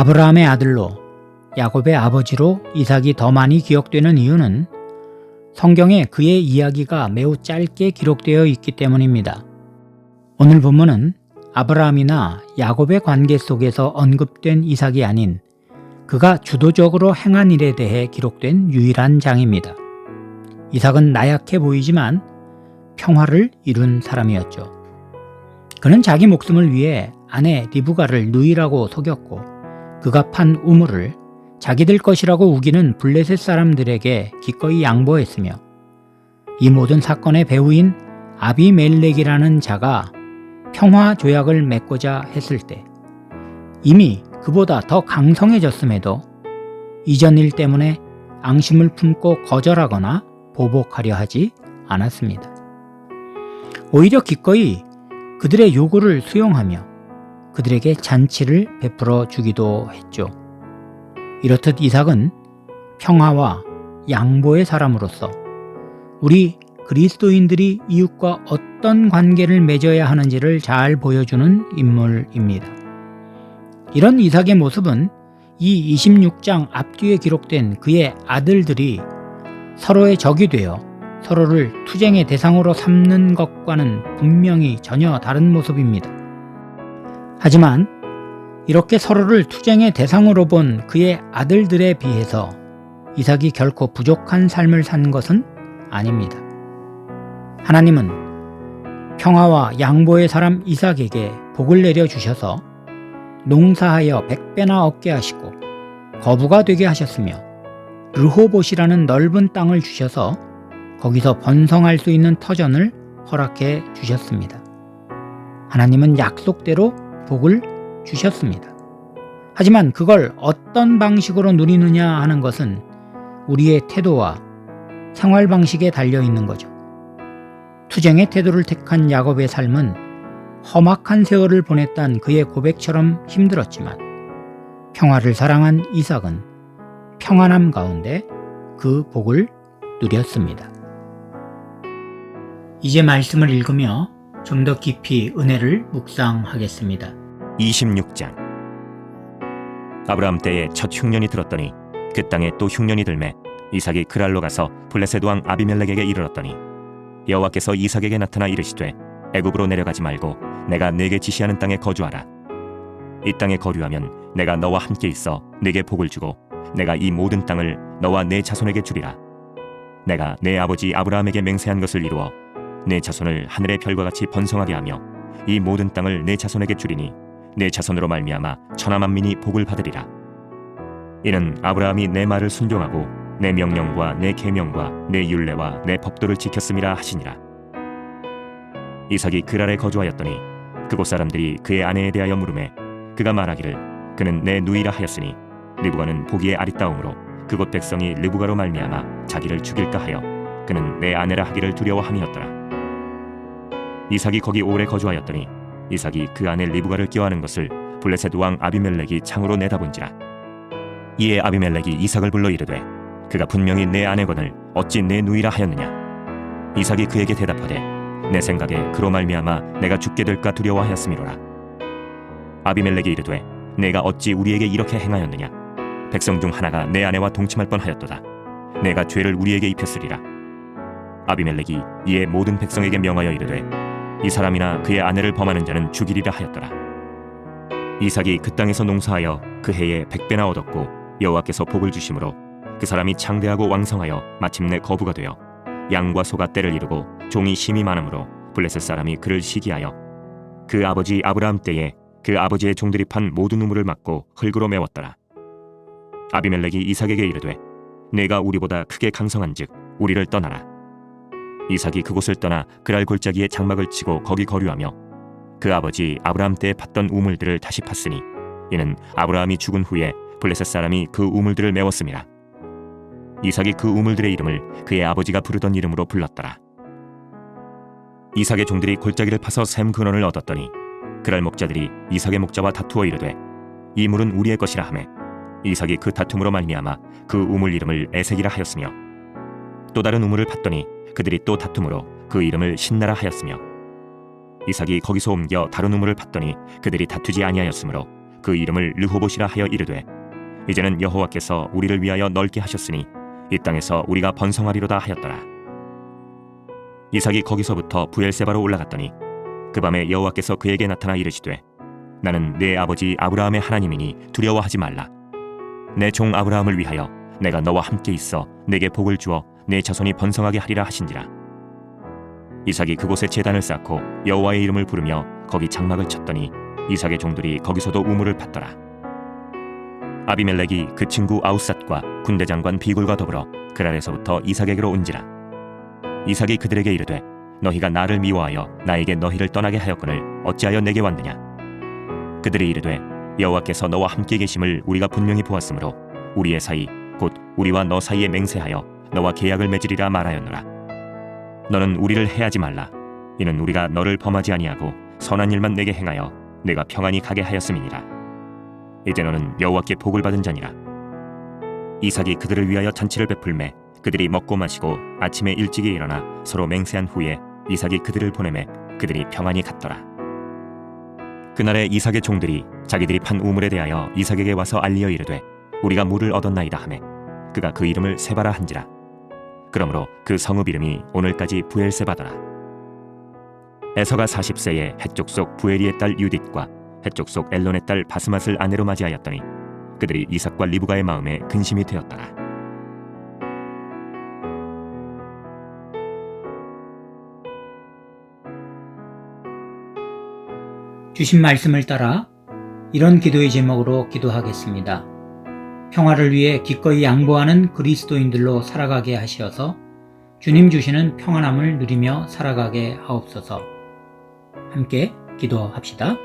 아브라함의 아들로 야곱의 아버지로 이삭이 더 많이 기억되는 이유는 성경에 그의 이야기가 매우 짧게 기록되어 있기 때문입니다. 오늘 본문은 아브라함이나 야곱의 관계 속에서 언급된 이삭이 아닌 그가 주도적으로 행한 일에 대해 기록된 유일한 장입니다. 이삭은 나약해 보이지만 평화를 이룬 사람이었죠. 그는 자기 목숨을 위해 아내 리브가를 누이라고 속였고 그가 판 우물을 자기들 것이라고 우기는 블레셋 사람들에게 기꺼이 양보했으며 이 모든 사건의 배우인 아비멜렉이라는 자가 평화 조약을 맺고자 했을 때 이미 그보다 더 강성해졌음에도 이전 일 때문에 앙심을 품고 거절하거나 보복하려 하지 않았습니다. 오히려 기꺼이 그들의 요구를 수용하며 그들에게 잔치를 베풀어 주기도 했죠. 이렇듯 이삭은 평화와 양보의 사람으로서 우리 그리스도인들이 이웃과 어떤 관계를 맺어야 하는지를 잘 보여주는 인물입니다. 이런 이삭의 모습은 이 26장 앞뒤에 기록된 그의 아들들이 서로의 적이 되어 서로를 투쟁의 대상으로 삼는 것과는 분명히 전혀 다른 모습입니다. 하지만 이렇게 서로를 투쟁의 대상으로 본 그의 아들들에 비해서 이삭이 결코 부족한 삶을 산 것은 아닙니다. 하나님은 평화와 양보의 사람 이삭에게 복을 내려 주셔서 농사하여 백배나 얻게 하시고 거부가 되게 하셨으며 르호봇이라는 넓은 땅을 주셔서 거기서 번성할 수 있는 터전을 허락해 주셨습니다. 하나님은 약속대로 복을 주셨습니다. 하지만 그걸 어떤 방식으로 누리느냐 하는 것은 우리의 태도와 생활 방식에 달려 있는 거죠. 투쟁의 태도를 택한 야곱의 삶은 험악한 세월을 보냈던 그의 고백처럼 힘들었지만 평화를 사랑한 이삭은 평안함 가운데 그 복을 누렸습니다. 이제 말씀을 읽으며 좀 더 깊이 은혜를 묵상하겠습니다. 26장. 아브라함 때에 첫 흉년이 들었더니 그 땅에 또 흉년이 들매 이삭이 그랄로 가서 블레셋 왕 아비멜렉에게 이르렀더니 여호와께서 이삭에게 나타나 이르시되 애굽으로 내려가지 말고 내가 네게 지시하는 땅에 거주하라. 이 땅에 거류하면 내가 너와 함께 있어 네게 복을 주고 내가 이 모든 땅을 너와 네 자손에게 주리라. 내가 내 아버지 아브라함에게 맹세한 것을 이루어 내 자손을 하늘의 별과 같이 번성하게 하며 이 모든 땅을 내 자손에게 주리니 내 자손으로 말미암아 천하 만민이 복을 받으리라. 이는 아브라함이 내 말을 순종하고 내 명령과 내 계명과 내 율례와 내 법도를 지켰음이라 하시니라. 이삭이 그랄에 거주하였더니 그곳 사람들이 그의 아내에 대하여 물음에 그가 말하기를 그는 내 누이라 하였으니 리브가는 보기에 아리따움으로 그곳 백성이 리브가로 말미암아 자기를 죽일까 하여 그는 내 아내라 하기를 두려워함이었더라. 이삭이 거기 오래 거주하였더니 이삭이 그 아내 리브가를 껴안은 것을 블레셋 왕 아비멜렉이 창으로 내다본지라. 이에 아비멜렉이 이삭을 불러 이르되 그가 분명히 내 아내건을 어찌 내 누이라 하였느냐? 이삭이 그에게 대답하되 내 생각에 그로 말미암아 내가 죽게 될까 두려워하였음이로라. 아비멜렉이 이르되 내가 어찌 우리에게 이렇게 행하였느냐? 백성 중 하나가 내 아내와 동침할 뻔하였도다. 내가 죄를 우리에게 입혔으리라. 아비멜렉이 이에 모든 백성에게 명하여 이르되 이 사람이나 그의 아내를 범하는 자는 죽이리라 하였더라. 이삭이 그 땅에서 농사하여 그 해에 백배나 얻었고 여호와께서 복을 주심으로 그 사람이 창대하고 왕성하여 마침내 거부가 되어 양과 소가 때를 이루고 종이 심이 많으므로 블레셋 사람이 그를 시기하여 그 아버지 아브라함 때에 그 아버지의 종들이 판 모든 우물을 막고 흙으로 메웠더라. 아비멜렉이 이삭에게 이르되 내가 우리보다 크게 강성한즉 우리를 떠나라. 이삭이 그곳을 떠나 그랄 골짜기에 장막을 치고 거기 거류하며 그 아버지 아브라함 때 팠던 우물들을 다시 팠으니 이는 아브라함이 죽은 후에 블레셋 사람이 그 우물들을 메웠음이라 이삭이 그 우물들의 이름을 그의 아버지가 부르던 이름으로 불렀더라. 이삭의 종들이 골짜기를 파서 샘 근원을 얻었더니 그랄 목자들이 이삭의 목자와 다투어 이르되 이 물은 우리의 것이라 하매 이삭이 그 다툼으로 말미암아 그 우물 이름을 에색이라 하였으며 또 다른 우물을 팠더니 그들이 또 다툼으로 그 이름을 신나라 하였으며 이삭이 거기서 옮겨 다른 우물을 팠더니 그들이 다투지 아니하였으므로 그 이름을 르호봇이라 하여 이르되 이제는 여호와께서 우리를 위하여 넓게 하셨으니 이 땅에서 우리가 번성하리로다 하였더라. 이삭이 거기서부터 부엘세바로 올라갔더니 그 밤에 여호와께서 그에게 나타나 이르시되 나는 내 아버지 아브라함의 하나님이니 두려워하지 말라. 내 종 아브라함을 위하여 내가 너와 함께 있어 내게 복을 주어 내 자손이 번성하게 하리라 하신지라. 이삭이 그곳에 제단을 쌓고 여호와의 이름을 부르며 거기 장막을 쳤더니 이삭의 종들이 거기서도 우물을 팠더라. 아비멜렉이 그 친구 아우삿과 군대 장관 비굴과 더불어 그랄에서부터 이삭에게로 온지라. 이삭이 그들에게 이르되 너희가 나를 미워하여 나에게 너희를 떠나게 하였거늘 어찌하여 내게 왔느냐? 그들이 이르되 여호와께서 너와 함께 계심을 우리가 분명히 보았으므로 우리의 사이 곧 우리와 너 사이에 맹세하여 너와 계약을 맺으리라 말하였노라. 너는 우리를 해하지 말라. 이는 우리가 너를 범하지 아니하고 선한 일만 내게 행하여 내가 평안히 가게 하였음이니라. 이제 너는 여호와께 복을 받은 자니라. 이삭이 그들을 위하여 잔치를 베풀매 그들이 먹고 마시고 아침에 일찍이 일어나 서로 맹세한 후에 이삭이 그들을 보내매 그들이 평안히 갔더라. 그날에 이삭의 종들이 자기들이 판 우물에 대하여 이삭에게 와서 알리어 이르되 우리가 물을 얻었나이다 하매 그가 그 이름을 세바라 한지라. 그러므로 그 성읍 이름이 오늘까지 부엘세바더라. 에서가 40세에 해쪽 속 부엘리의 딸 유딧과 해쪽 속 엘론의 딸 바스맛을 아내로 맞이하였더니 그들이 이삭과 리브가의 마음에 근심이 되었더라. 주신 말씀을 따라 이런 기도의 제목으로 기도하겠습니다. 평화를 위해 기꺼이 양보하는 그리스도인들로 살아가게 하시어서 주님 주시는 평안함을 누리며 살아가게 하옵소서. 함께 기도합시다.